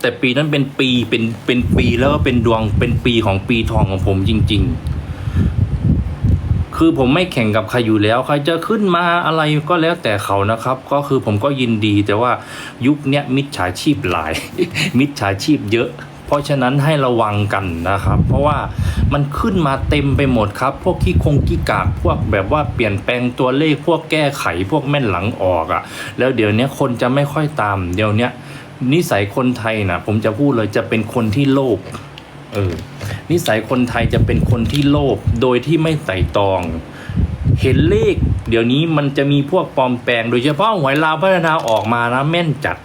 แต่ปีนั้นเป็นปีเป็นเป็นปีแล้วก็เป็นดวงเป็นปีของปีทองของผมจริง ๆ คือผมไม่แข่งกับใครอยู่แล้ว ใครจะขึ้นมาอะไรก็แล้วแต่เขานะครับ ก็คือผมก็ยินดีแต่ว่ายุคนี้มิจฉาชีพหลาย มิจฉาชีพเยอะ เพราะฉะนั้นให้ระวังกันนะครับ เพราะว่ามันขึ้นมาเต็มไปหมดครับ พวกขี้คงขี้กากพวกแบบว่าเปลี่ยนแปลงตัวเลขพวกแก้ไขพวกแม่นหลังออกอะ่ะ แล้วเดี๋ยวนี้คนจะไม่ค่อยตามเดี๋ยวนี้ นิสัยคนไทยนะผมจะพูดเลยจะเป็นคนที่โลภเออนิสัยคนไทยจะเป็นคนที่โลภโดยที่ไม่ไต่ตอง เห็นเลข เดี๋ยวนี้มันจะมีพวกปลอมแปลง โดยเฉพาะหวยลาวพัฒนาออกมานะแม่นจัด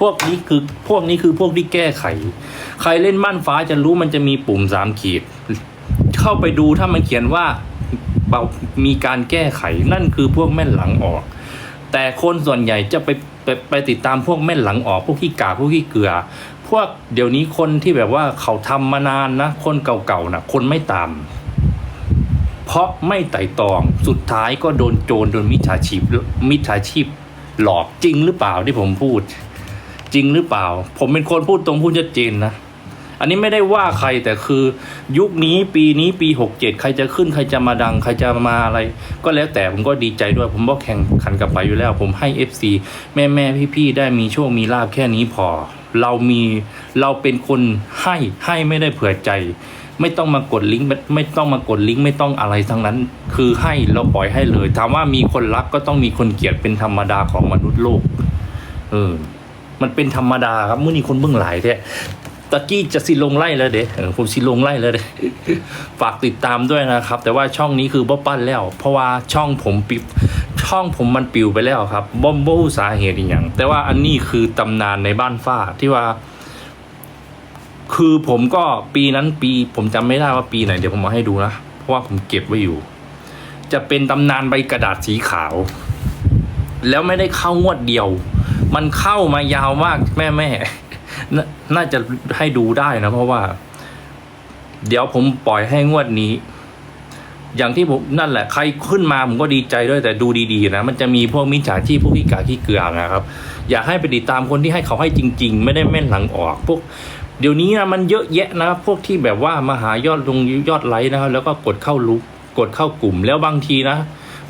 พวกนี้คือพวกนี้คือพวกที่แก้ไข ใครเล่นม่านฟ้าจะรู้มันจะมีปุ่มสามขีด เข้าไปดูถ้ามันเขียนว่าเบามีการแก้ไขนั่นคือพวกแม่นหลังออก แต่คนส่วนใหญ่จะไป ไปไปติดตามพวกแม่นหลังออกพวกขี้กาพวกขี้เกลือ พวกเดี๋ยวนี้คนที่แบบว่าเขาทำมานานนะ คนเก่าๆนะคนไม่ตาม เพราะไม่ไต่ตองสุดท้ายก็โดนโจรโดนมิจฉาชีพมิจฉาชีพ หลอกจริงหรือเปล่าที่ผมพูด จริงหรือเปล่า ผมเป็นคนพูดตรงพูดชัดเจนนะ อันนี้ไม่ได้ว่าใครแต่คือยุคนี้ปีนี้ปีหกเจ็ดใครจะขึ้นใครจะมาดัง ใครจะมาอะไร ก็แล้วแต่ผมก็ดีใจด้วย ผมก็แข่งขันกับไปอยู่แล้ว ผมให้ FC แม่แม่พี่พี่ๆได้มีโชคมีลาบแค่นี้พอ เรามีเราเป็นคนให้ให้ไม่ได้เผื่อใจไม่ต้องมากดลิงก์ไม่ไม่ต้องมากดลิงก์ไม่ต้องอะไรทั้งนั้น คือให้เราปล่อยให้เลยถามว่ามีคนรักก็ต้องมีคนเกลียดเป็นธรรมดาของมนุษย์โลก เออ มันเป็นธรรมดาครับเมื่อนี้คนเบื้องหลายแท้ ตะกี้จะสิลงไล่แล้วเด้ผมสิลงไล่แล้วเด้ฝากติดตามด้วยนะครับ แต่ว่าช่องนี้คือบ่ปั้นแล้ว เพราะว่าช่องผมปิวช่องผมมันปิวไปแล้วครับบ่มบ่รู้สาเหตุอีหยังแต่ว่าอันนี้คือตำนานในบ้านฟ้าที่ว่า คือผมก็ปีนั้นปี ผมจำไม่ได้ว่าปีไหนเดี๋ยวผมมาให้ดูนะเพราะว่าผมเก็บไว้อยู่ จะเป็นตำนานใบกระดาษสีขาว แล้วไม่ได้เข้างวดเดียว มันเข้ามายาวมากแม่แม่ นน่าจะให้ดูได้นะ เพราะว่า เดี๋ยวผมปล่อยให้งวดนี้ อย่างที่ผมนั่นแหละ ใครขึ้นมาผมก็ดีใจด้วยแต่ดูดีๆ นะ มันจะมีพวกมิจฉาชีพพวกขี้กาขี้เกลือนะครับ อยากให้ไปติดตามคนที่ให้เขาให้จริง ๆ ไม่ได้แม่นหลังออกพวกเดี๋ยวนี้นะมันเยอะแยะนะพวกที่แบบว่ามาหายอดลงยอดไลค์นะครับแล้วก็กดเข้าลุกกดเข้ากลุ่มแล้วบางทีนะ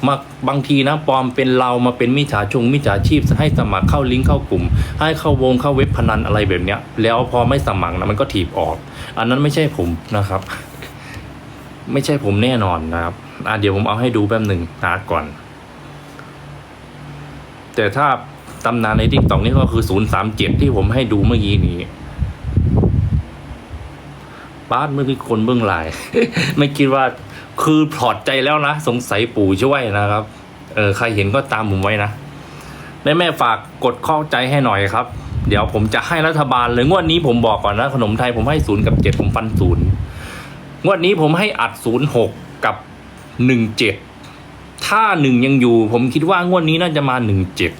มาบางทีนะปลอมเป็นเรามาเป็นมิจฉาชงมิจฉาชีพให้สมัครเข้าลิงก์เข้ากลุ่ม ให้เข้าวงเข้าเว็บพนันอะไรแบบเนี้ย แล้วพอไม่สมัครนะมันก็ถีบออก อันนั้นไม่ใช่ผมนะครับ ไม่ใช่ผมแน่นอนนะครับอะเดี๋ยวผมเอาให้ดูแป๊บหนึ่งหาก่อน แต่ถ้าตำนานในทิกตอกนี่ก็คือศูนย์สามเจ็ดที่ผมให้ดูเมื่อกี้นี้ บ้านไม่มีคนเบื้องหลาย ไม่คิดว่าคือพลอดใจแล้วนะ สงสัยปู่ช่วยนะครับ เออใครเห็นก็ตามผมไว้นะแม่แม่ฝากกดข้อใจให้หน่อยครับ เดี๋ยวผมจะให้รัฐบาลเลยงวดนี้ผมบอกก่อนนะ ขนมไทยผมให้ศูนย์กับเจ็ดผมฟันศูนย์งวดนี้ผมให้อัดศูนย์หกกับหนึ่งเจ็ดถ้าหนึ่งยังอยู่ ผมคิดว่างวดนี้น่าจะมาหนึ่งเจ็ด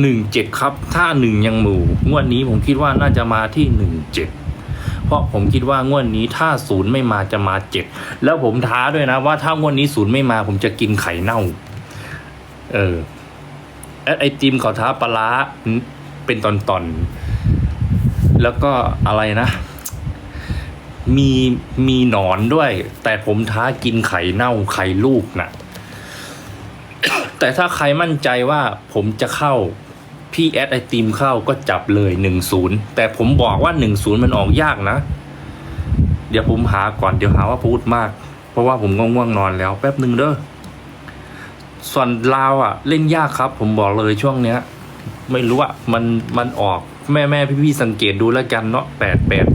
หนึ่งเจ็ดครับ ถ้าหนึ่งยังหมู่งวดนี้ผมคิดว่าน่าจะมาที่หนึ่งเจ็ด เพราะผมคิดว่างวดนี้ถ้าศูนย์ไม่มาจะมาเจ็ดแล้วผมท้าด้วยนะว่าถ้างวดนี้ศูนย์ไม่มา ผมจะกินไข่เน่า เออแอดไอติมเขาท้าปลาร้าเป็นตอนๆแล้วก็อะไรนะ มีมีหนอนด้วย แต่ผมท้ากินไข่เน่าไข่ลูกนะแต่ถ้าใครมั่นใจว่าผมจะเข้า พี่แอดไอติมเข้าก็จับเลยหนึ่งศูนย์แต่ผมบอกว่าหนึ่งศูนย์มันออกยากนะ เดี๋ยวผมหาก่อนเดี๋ยวหาว่าพูดมาก เพราะว่าผมง่วงนอนแล้วแป๊บหนึ่งเด้อส่วนลาวอะ เล่นยากครับ ผมบอกเลยช่วงเนี้ย ไม่รู้อะมันมันออกแม่แม่พี่พี่สังเกตดูแล้วกันเนาะแปดแปด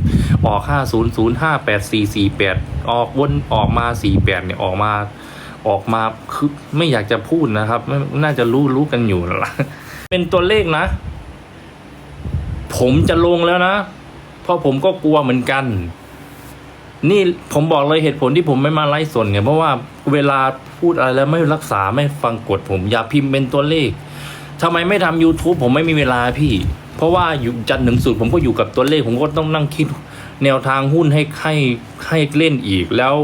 ออกห้าศูนย์ศูนย์ห้าแปดสี่สี่แปดออกวนออกมาสี่แปดเนี่ยออกมาออกมาคือไม่อยากจะพูดนะครับไม่น่าจะรู้รู้กันอยู่ละ เป็นตัวเลขนะ ผมจะลงแล้วนะ เพราะผมก็กลัวเหมือนกัน นี่ผมบอกเลยเหตุผลที่ผมไม่มาไลฟ์สดเนี่ยเพราะว่าเวลาพูดอะไรแล้วไม่รักษาไม่ฟังกฎผมอย่าพิมพ์เป็นตัวเลขทำไมไม่ทำ YouTube ผมไม่มีเวลาพี่ เพราะว่าอยู่จันทร์ถึงสุดผมก็อยู่กับตัวเลข ผมก็ต้องนั่งคิดแนวทางหุ้นให้ให้ให้เล่นอีกแล้ว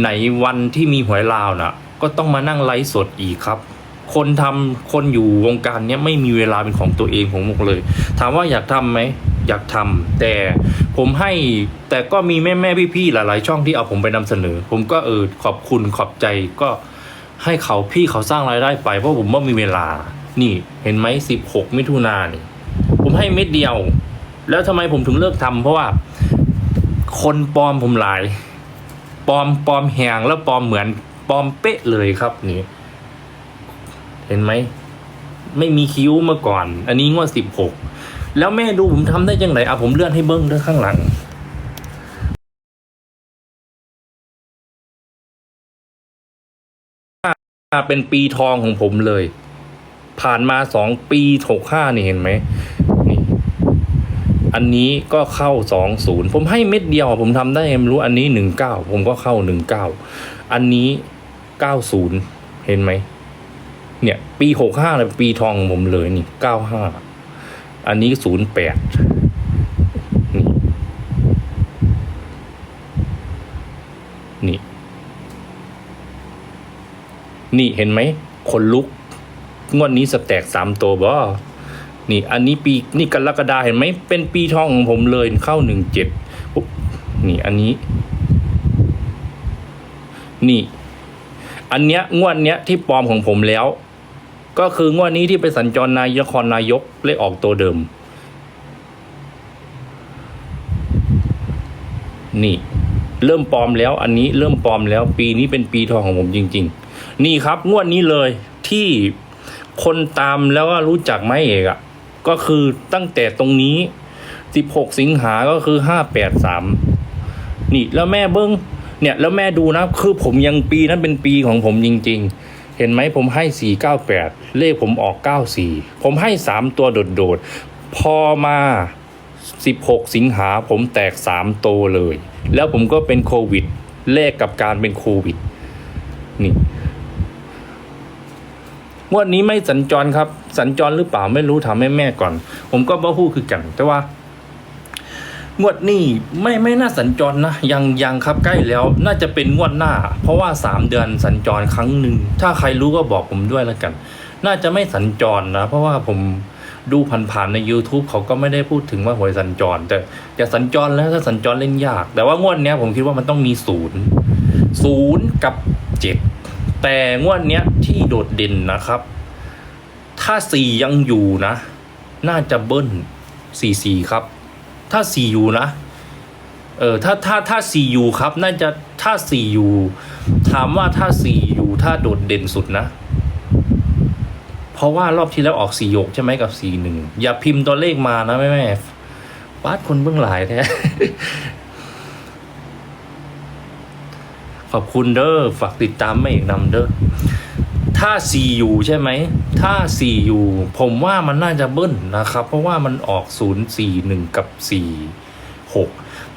ไหนวันที่มีหวยลาวน่ะ ก็ต้องมานั่งไลฟ์สดอีกครับ คนทำคนอยู่วงการเนี้ยไม่มีเวลาเป็นของตัวเองผมบอกเลย ถามว่าอยากทำไหมอยากทำแต่ผมให้แต่ก็มีแม่แม่พี่พี่ๆหลาย ๆ ช่องที่เอาผมไปนำเสนอ ผมก็เออขอบคุณขอบใจก็ให้เขาพี่เขาสร้างรายได้ไป เพราะผมว่ามีเวลา นี่เห็นไหมสิบหกมิถุนายนนี่ผมให้เม็ดเดียว แล้วทำไมผมถึงเลิกทำเพราะว่าคนปลอมผมหลายปลอมปลอมแหงแล้วปลอมเหมือนปลอมเป๊ะเลยครับนี่ เห็นไหม ไม่มีคิ้วเมื่อก่อน อันนี้งวดสิบหกแล้วแม่ดูผมทำได้ยังไงอะผมเลื่อนให้เบิ้งด้วยข้างหลังเป็นปีทองของผมเลย ผ่านมาสองปีถกห้านี่เห็นไหมนี่อันนี้ก็เข้าสองศูนย์ผมให้เม็ดเดียว ผมทำได้ไม่รู้อันนี้หนึ่งเก้าผมก็เข้าหนึ่งเก้าอันนี้เก้าศูนย์เห็นไหม เนี่ย ปีหกห้าเลยปีทองของผมเลยนี่เก้าห้าอันนี้ศูนย์แปดนี่นี่ นี่เห็นไหมคนลุกงวดนี้สแต็กสามตัวบ่นี่ อันนี้ปีนี่กรกฎาเห็นไหมเป็นปีทองของผมเลยเข้าหนึ่งเจ็ดปุ๊บนี่อันนี้ นี่ อันเนี้ยงวดเนี้ยที่ปลอมของผมแล้ว ก็คืองวดนี้ที่ไปสัญจรนายครนายกเลขออกตัวเดิม นี่เริ่มปลอมแล้วอันนี้เริ่มปลอมแล้ว ปีนี้เป็นปีทองของผมจริง ๆ นี่ครับ งวดนี้เลยที่คนตามแล้วก็รู้จักไหมเอกอะก็คือตั้งแต่ตรงนี้ 16 สิงหาก็คือ 583 นี่แล้วแม่เบิ้งเนี่ยแล้วแม่ดูนะ คือผมยังปีนั้นเป็นปีของผมจริง ๆ เห็นไหมผมให้ 498 เลขผมออก 94 ผมให้ 3 ตัวโดดๆ พอมา 16 สิงหาผมแตก 3 โตเลย แล้วผมก็เป็นโควิด เลขกับการเป็นโควิด นี่งวดนี้ไม่สัญจรครับ สัญจรหรือเปล่าไม่รู้ถามแม่แม่ๆก่อน ผมก็บ่ฮู้คือกัน แต่ว่า งวดนี้ไม่ไม่น่าสัญจรนะ ยังยังครับใกล้แล้วน่าจะเป็นงวดหน้า เพราะว่าสามเดือนสัญจรครั้งหนึ่งถ้าใครรู้ก็บอกผมด้วยแล้วกัน น่าจะไม่สัญจรนะ เพราะว่าผมดูผ่านๆใน YouTube เขาก็ไม่ได้พูดถึงว่าหวยสัญจร แต่จะสัญจรแล้วถ้าสัญจรเล่นยาก แต่ว่างวดเนี้ยผมคิดว่ามันต้องมีศูนย์ศูนย์กับเจ็ดแต่งวดเนี้ยที่โดดเด่นนะครับ ถ้าสี่ยังอยู่นะ น่าจะเบิ้ลสี่สี่ครับ ถ้าสี่ยูนะเออถ้าถ้าถ้าสี่ยูครับน่าจะถ้าสี่ยูถามว่าถ้าสี่ยูถ้าโดดเด่นสุดนะ เพราะว่ารอบที่แล้วออกสี่หกใช่ไหมกับสี่หนึ่งอย่าพิมพ์ตัวเลขมานะแม่แม่ปาดคนเบื้องหลายแท้ขอบคุณเด้อฝากติดตามไม่เอกนำเด้อ ถ้าสี่อยู่ใช่ไหม ถ้าสี่อยู่ผมว่ามันน่าจะเบิ้ลนะครับ เพราะว่ามันออกศูนย์สี่หนึ่งกับสี่หก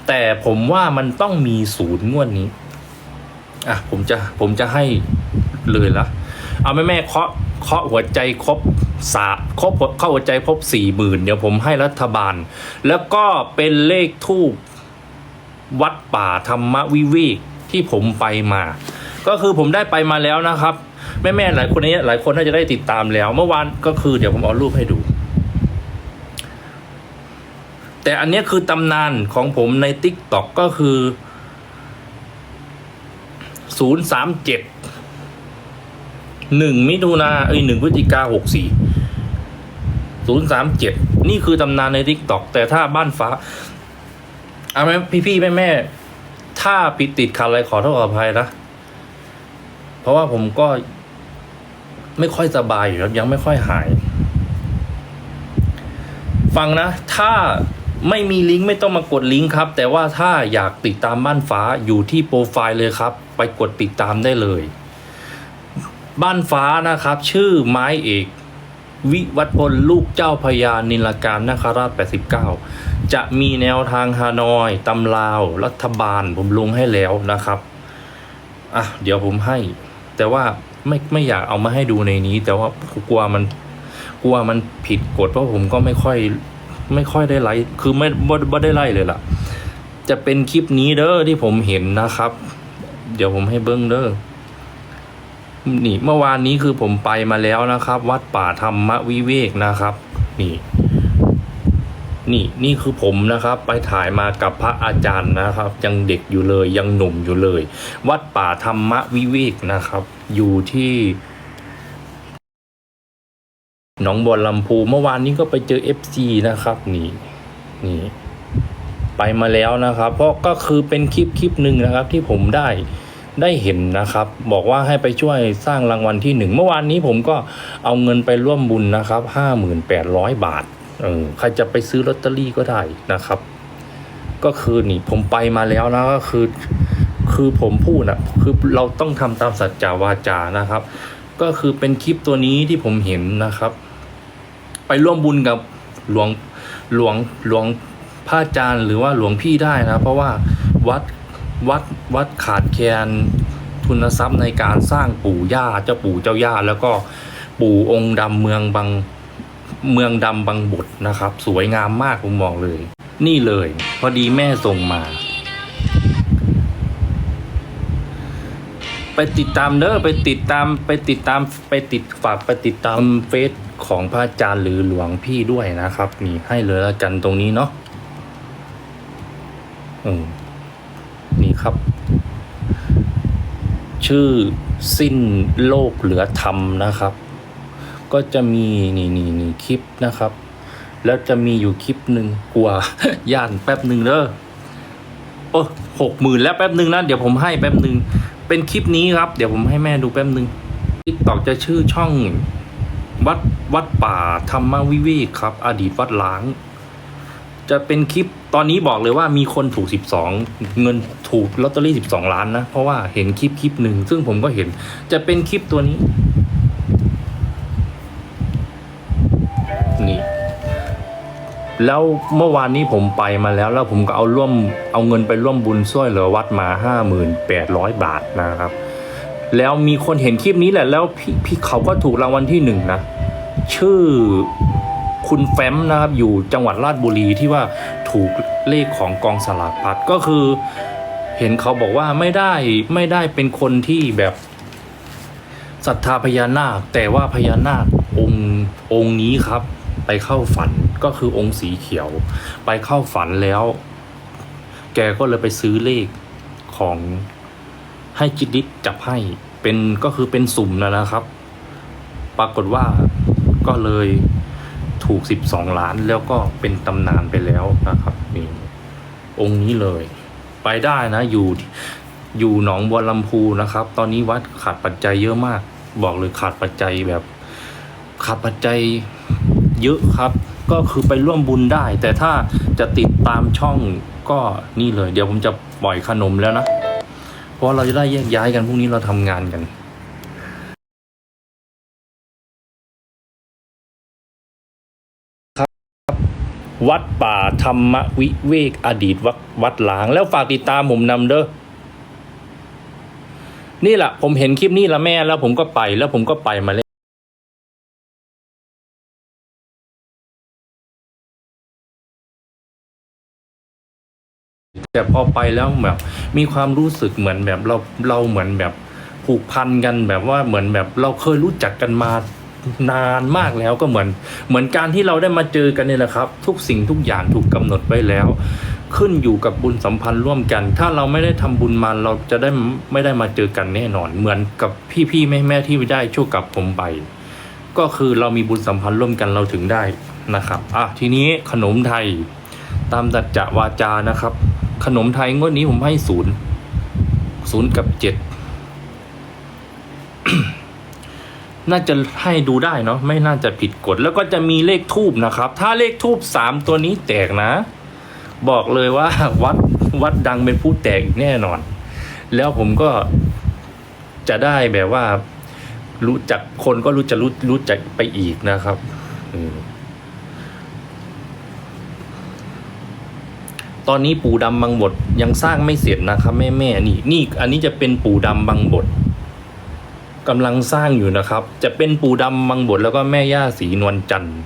แต่ผมว่ามันต้องมีศูนย์งวดนี้ อะ ผมจะ ผมจะให้เลยละเอาแม่แม่ๆเคาะเคาะหัวใจครบสาครบเข้าหัวใจครบสี่หมื่นเดี๋ยวผมให้รัฐบาล แล้วก็เป็นเลขทูบวัดป่าธรรมวิเวกที่ผมไปมา ก็คือผมได้ไปมาแล้วนะครับ แม่แม่ๆหลายคนนี้หลายคนน่าจะได้ติดตามแล้ว เมื่อวานก็คือเดี๋ยวผมเอารูปให้ดู แต่อันนี้คือตำนานของผมใน t ิ k t o k ก็คือศูนย์สามเจ็ดหนึ่งมิถุนาเอ้ยหนึ่งพฤศจิกาหกสี่ศูนย์สามเจ็ดนี่คือตำนานใน t ิ k t o k แต่ถ้าบ้านฟ้าเอาไหมพี่พี่แม่แม่ถ้าปิดติดขัดอะไรขอโทษขออภัยนะ เพราะว่าผมก็ ไม่ค่อยสบายอยู่ครับยังไม่ค่อยหาย ฟังนะ ถ้าไม่มีลิงก์ไม่ต้องมากดลิงก์ครับ แต่ว่าถ้าอยากติดตามบ้านฟ้าอยู่ที่โปรไฟล์เลยครับ ไปกดติดตามได้เลย บ้านฟ้านะครับ ชื่อไม้เอก วิวัฒน์พลลูกเจ้าพญานิลการนาคราช 89 จะมีแนวทางฮานอยตำลาว รัฐบาลผมลงให้แล้วนะครับ อะ เดี๋ยวผมให้ แต่ว่า ไม่ไม่อยากเอามาให้ดูในนี้ แต่ว่ากลัวมันกลัวมันผิดกฎเพราะผมก็ไม่ค่อย ไม่ค่อยได้ไลค์คือไม่บ่บ่ได้ไล่เลยล่ะ จะเป็นคลิปนี้เด้อที่ผมเห็นนะครับ เดี๋ยวผมให้เบิ้งเด้อนี่เมื่อวานนี้คือผมไปมาแล้วนะครับ วัดป่าธรรมวิเวกนะครับ นี่ นี่นี่คือผมนะครับ ไปถ่ายมากับพระอาจารย์นะครับ ยังเด็กอยู่เลยยังหนุ่มอยู่เลย วัดป่าธรรมวิเวกนะครับ อยู่ที่หนองบัวลำพูเมื่อวานนี้ก็ไปเจอ FC นะครับนี่นี่ไปมาแล้วนะครับ เพราะก็คือเป็นคลิปคลิปหนึ่งนะครับที่ผมได้ได้เห็นนะครับ บอกว่าให้ไปช่วยสร้างรางวัลที่หนึ่งเมื่อวานนี้ผมก็เอาเงินไปร่วมบุญนะครับห้าหมื่นแปดร้อยบาทเออใครจะไปซื้อลอตเตอรี่ก็ได้นะครับ ก็คือนี่ผมไปมาแล้วนะก็คือ คือผมพูดนะคือเราต้องทำตามสัจจาวาจานะครับ ก็คือเป็นคลิปตัวนี้ที่ผมเห็นนะครับ ไปร่วมบุญกับหลวงหลวงหลวงพระอาจารย์หรือว่าหลวงพี่ได้นะ เพราะว่าวัดวัดวัดขาดแคลนทุนทรัพย์ในการสร้างปู่ย่าเจ้าปู่เจ้าย่าแล้วก็ปู่องค์ดำเมืองบางเมืองดำบางบทนะครับ สวยงามมากผมบอกเลย นี่เลย พอดีแม่ส่งมา ไปติดตามเด้อไปติดตามไปติดตามไปติดฝากไปติดตามเฟซของพระอาจารย์หรือหลวงพี่ด้วยนะครับนี่ให้เลยละกันตรงนี้เนาะอืมนี่ครับ ชื่อสิ้นโลกเหลือธรรมนะครับ ก็จะมีนี่นี่นี่คลิปนะครับ แล้วจะมีอยู่คลิปหนึ่งกลัวย่านแป๊บหนึ่งเด้อโอ้หกหมื่นแล้วแป๊บหนึ่งนะเดี๋ยวผมให้แป๊บหนึ่ง เป็นคลิปนี้ครับ เดี๋ยวผมให้แม่ดูแป๊บนึงทิกตอกจะชื่อช่อง วัดวัดป่าธรรมวิเวกครับ อดีตวัดล้าง จะเป็นคลิปตอนนี้บอกเลยว่ามีคนถูกสิบสองเงินถูกลอตเตอรี่สิบสองล้านนะ เพราะว่าเห็นคลิปคลิปหนึ่งซึ่งผมก็เห็นจะเป็นคลิปตัวนี้ แล้วเมื่อวานนี้ผมไปมาแล้ว แล้วผมก็เอาร่วมเอาเงินไปร่วมบุญช่วยเหลือวัดมาห้าหมื่นแปดร้อยบาทนะครับ แล้วมีคนเห็นคลิปนี้แหละ แล้วพี่พี่เขาก็ถูกรางวัลที่หนึ่งนะ ชื่อคุณแฟ้มนะครับ อยู่จังหวัดราชบุรีที่ว่าถูกเลขของกองสลากพัดก็คือ เห็นเขาบอกว่าไม่ได้ไม่ได้เป็นคนที่แบบศรัทธาพญานาค แต่ว่าพญานาคองค์องค์นี้ครับ ไปเข้าฝัน ก็คือองค์สีเขียว ไปเข้าฝันแล้ว แกก็เลยไปซื้อเลขของให้จิตดิษจับให้เป็นก็คือเป็นสุ่มนะนะครับ ปรากฏว่าก็เลยถูกสิบสองล้านแล้วก็เป็นตำนานไปแล้วนะครับนี่องค์นี้เลย ไปได้นะอยู่อยู่หนองบัวลำพูนะครับ ตอนนี้วัดขาดปัจจัยเยอะมาก บอกเลยขาดปัจจัยแบบขาดปัจจัยเยอะครับ ก็คือไปร่วมบุญได้ แต่ถ้าจะติดตามช่องก็นี่เลย เดี๋ยวผมจะปล่อยขนมแล้วนะ เพราะเราจะได้แยกย้ายกันพรุ่งนี้เราทำงานกันวัดป่าธรรมวิเวกอดีตวัดวัดหลาง แล้วฝากติดตามผมนำเด้อนี่แหละผมเห็นคลิปนี้ละแม่แล้วผมก็ไปแล้วผมก็ไปมาเลย แต่พอไปแล้วแบบมีความรู้สึกเหมือนแบบเราเราเหมือนแบบผูกพันกันแบบว่าเหมือนแบบเราเคยรู้จักกันมานานมากแล้วก็เหมือนเหมือนการที่เราได้มาเจอกันนี่แหละครับ ทุกสิ่งทุกอย่างถูกกำหนดไว้แล้ว ขึ้นอยู่กับบุญสัมพันธ์ร่วมกัน ถ้าเราไม่ได้ทำบุญมาเราจะได้ไม่ได้มาเจอกันแน่นอน เหมือนกับพี่ๆแม่ๆที่ได้ช่วยกับผมไป ก็คือเรามีบุญสัมพันธ์ร่วมกันเราถึงได้นะครับอะทีนี้ขนมไทยตามตัจจวาจานะครับ ขนมไทยงวดนี้ผมให้ศูนย์ศูนย์กับเจ็ดน่าจะให้ดูได้เนาะไม่น่าจะผิดกฎแล้วก็จะมีเลขทูบนะครับ ถ้าเลขทูบสามตัวนี้แตกนะ บอกเลยว่าวัดวัดดังเป็นผู้แตกแน่นอน แล้วผมก็จะได้แบบว่า รู้จักคนก็รู้จะรู้รู้จักไปอีกนะครับ อืม ตอนนี้ปู่ดำบางบทยังสร้างไม่เสร็จนะครับแม่แม่นี่นี่ อันนี้จะเป็นปู่ดำบางบทกำลังสร้างอยู่นะครับ จะเป็นปู่ดำบางบทแล้วก็แม่ย่าศรีนวลจันทร์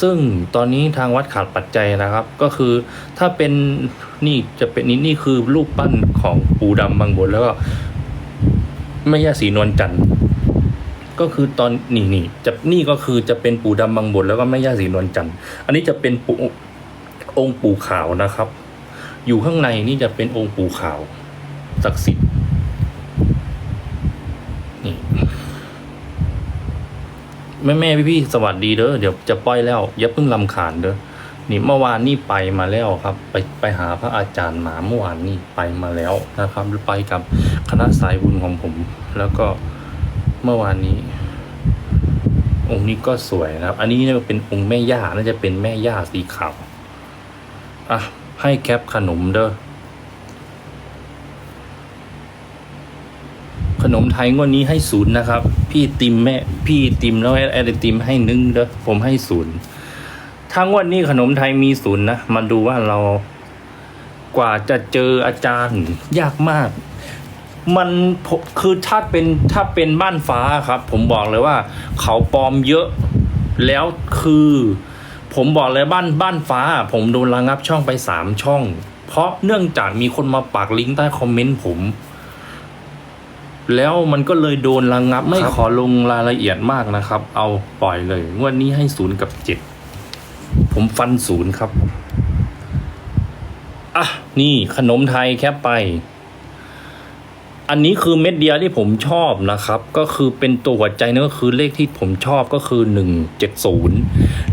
ซึ่งตอนนี้ทางวัดขาดปัจจัยนะครับ ก็คือถ้าเป็นนี่จะเป็นนี่นี่คือรูปปั้นของปู่ดำบางบทแล้วก็แม่ย่าศรีนวลจันทร์ก็คือตอนนี่นี่จะนี่ก็คือจะเป็นปู่ดำบางบทแล้วก็แม่ย่าศรีนวลจันทร์อันนี้จะเป็นปู่องค์ปู่ขาวนะครับ อยู่ข้างในนี่จะเป็นองค์ปู่ขาวศักดิ์สิทธิ์นี่แม่แม่พี่พี่สวัสดีเด้อเดี๋ยวจะปล่อยแล้ว อย่าเพิ่งลำขานเด้อนี่เมื่อวานนี่ไปมาแล้วครับ ไปไปหาพระอาจารย์หมาเมื่อวานนี่ไปมาแล้วนะครับไปกับคณะสายบุญของผม แล้วก็เมื่อวานนี้ องค์นี้ก็สวยนะครับ อันนี้เป็นองค์แม่ย่าน่าจะเป็นแม่ย่าสีขาวอะ ให้แคปขนมเด้อ ขนมไทยงวดนี้ให้ศูนย์นะครับ พี่ติมแม่พี่ติมแล้วไอไอติมให้หนึ่งเด้อ ผมให้ศูนย์ถ้างวดนี้ขนมไทยมีศูนย์นะ มาดูว่าเรากว่าจะเจออาจารย์ ยากมาก มันคือถ้าเป็นถ้าเป็นบ้านฟ้าครับ ผมบอกเลยว่า เขาปลอมเยอะ แล้วคือ ผมบอกเลยบ้านบ้านฟ้า ผมโดนระงับช่องไปสามช่อง เพราะเนื่องจากมีคนมาปักลิงก์ใต้คอมเมนต์ผม แล้วมันก็เลยโดนระงงับ ไม่ขอลงรายละเอียดมากนะครับ เอาปล่อยเลยงวดนี้ให้ศูนย์กับเจ็ดผมฟันศูนย์ครับ อะ นี่ขนมไทยแคปไป อันนี้คือเม็ดเดียวที่ผมชอบนะครับ ก็คือเป็นตัวหัวใจนั่นก็คือเลขที่ผมชอบก็คือหนึ่งเจ็ดศูนย์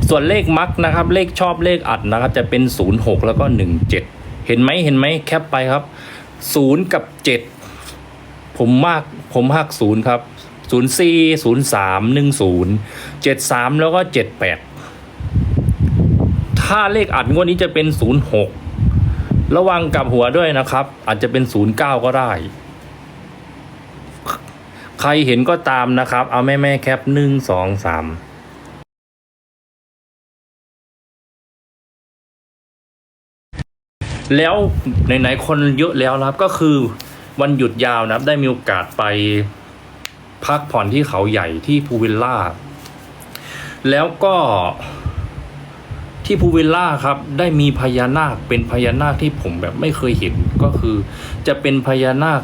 ส่วนเลขมักนะครับ เลขชอบเลขอัดนะครับ จะเป็นศูนย์หกแล้วก็หนึ่งเจ็ดเห็นไหมเห็นไหมแคปไปครับศูนย์กับเจ็ดผมมากผมหักศูนย์ครับศูนย์สี่ศูนย์สามหนึ่งศูนย์เจ็ดสามแล้วก็เจ็ดแปดถ้าเลขอัดงวดนี้จะเป็นศูนย์หกระวังกับหัวด้วยนะครับ อาจจะเป็นศูนย์เก้าก็ได้ ใครเห็นก็ตามนะครับ เอาแม่แม่แคปหนึ่งสองสามแล้วไหนๆคนเยอะแล้วนะครับก็คือวันหยุดยาวนะครับ ได้มีโอกาสไปพักผ่อนที่เขาใหญ่ที่ภูวิลล่า แล้วก็ที่ภูวิลล่าครับ ได้มีพญานาคเป็นพญานาคที่ผมแบบไม่เคยเห็นก็คือ จะเป็นพญานาค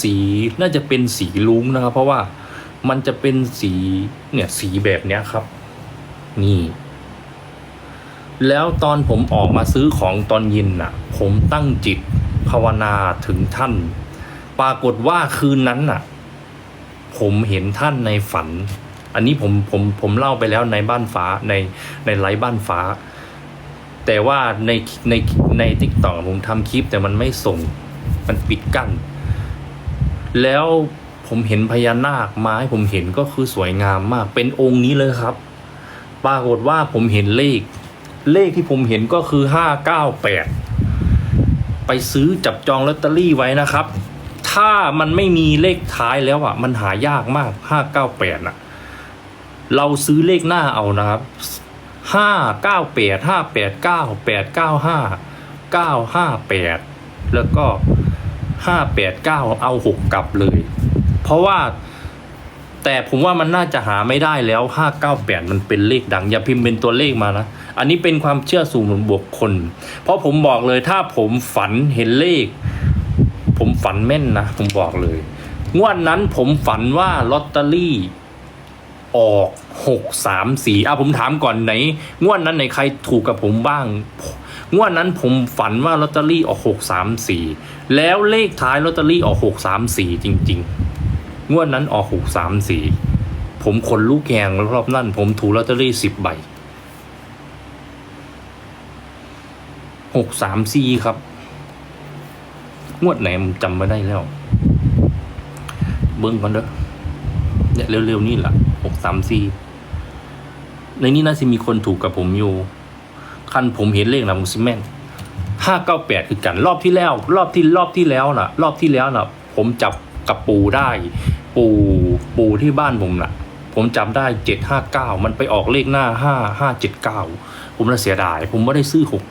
สีน่าจะเป็นสีลุ้งนะครับ เพราะว่ามันจะเป็นสีเนี่ยสีแบบเนี้ยครับ นี่ แล้วตอนผมออกมาซื้อของตอนเย็นน่ะ ผมตั้งจิตภาวนาถึงท่าน ปรากฏว่าคืนนั้นน่ะ ผมเห็นท่านในฝัน อันนี้ผมผมผมเล่าไปแล้วในบ้านฟ้าในในไลฟ์บ้านฟ้า แต่ว่าในในในทิกตอกผมทำคลิปแต่มันไม่ส่ง มันปิดกั้น แล้วผมเห็นพญานาคมาให้ผมเห็นก็คือสวยงามมาก เป็นองค์นี้เลยครับ ปรากฏว่าผมเห็นเลข เลขที่ผมเห็นก็คือห้าเก้าแปดไปซื้อจับจองลอตเตอรี่ไว้นะครับ ถ้ามันไม่มีเลขท้ายแล้วอะ มันหายากมากห้าเก้าแปดอะ เราซื้อเลขหน้าเอานะครับห้าเก้าแปดห้าแปดเก้าแปดเก้าห้าเก้าห้าแปดแล้วก็ ห้าแปดเก้าเอาหกกลับเลย เพราะว่าแต่ผมว่ามันน่าจะหาไม่ได้แล้วห้าเก้าแปดมันเป็นเลขดัง อย่าพิมพ์เป็นตัวเลขมานะ อันนี้เป็นความเชื่อส่วนบุคคล เพราะผมบอกเลยถ้าผมฝันเห็นเลข ผมฝันแม่นนะ ผมบอกเลย งวดนั้นผมฝันว่าลอตเตอรี่ออกหกสามสี่อะผมถามก่อนไหน งวดนั้นไหนใครถูกกับผมบ้าง งวดนั้นผมฝันว่าลอตเตอรี่ออกหกสามสี่แล้วเลขท้ายลอตเตอรี่ออกหกสามสี่จริง ๆ งวดนั้นออกหกสามสี่ผมขนลูกแกงรอบนั่นผมถูลอตเตอรี่สิบใบหกสามสี่ครับ งวดไหนผมจำไม่ได้แล้ว เบิ้งก่อนเด้อเนี่ยเร็วๆนี่แหละหกสามสี่ในนี้น่าจะมีคนถูกกับผมอยู่ คันผมเห็นเลขนะผมซิแมนห้าเก้าแปดคือกันรอบที่แล้ว รอบที่รอบที่แล้วน่ะรอบที่แล้วน่ะผมจับกับปูได้ ปูปูที่บ้านผมน่ะ ผมจำได้เจ็ดห้าเก้ามันไปออกเลขหน้าห้าห้าเจ็ดเก้าผมน่ะเสียดาย ผมไม่ได้ซื้อหก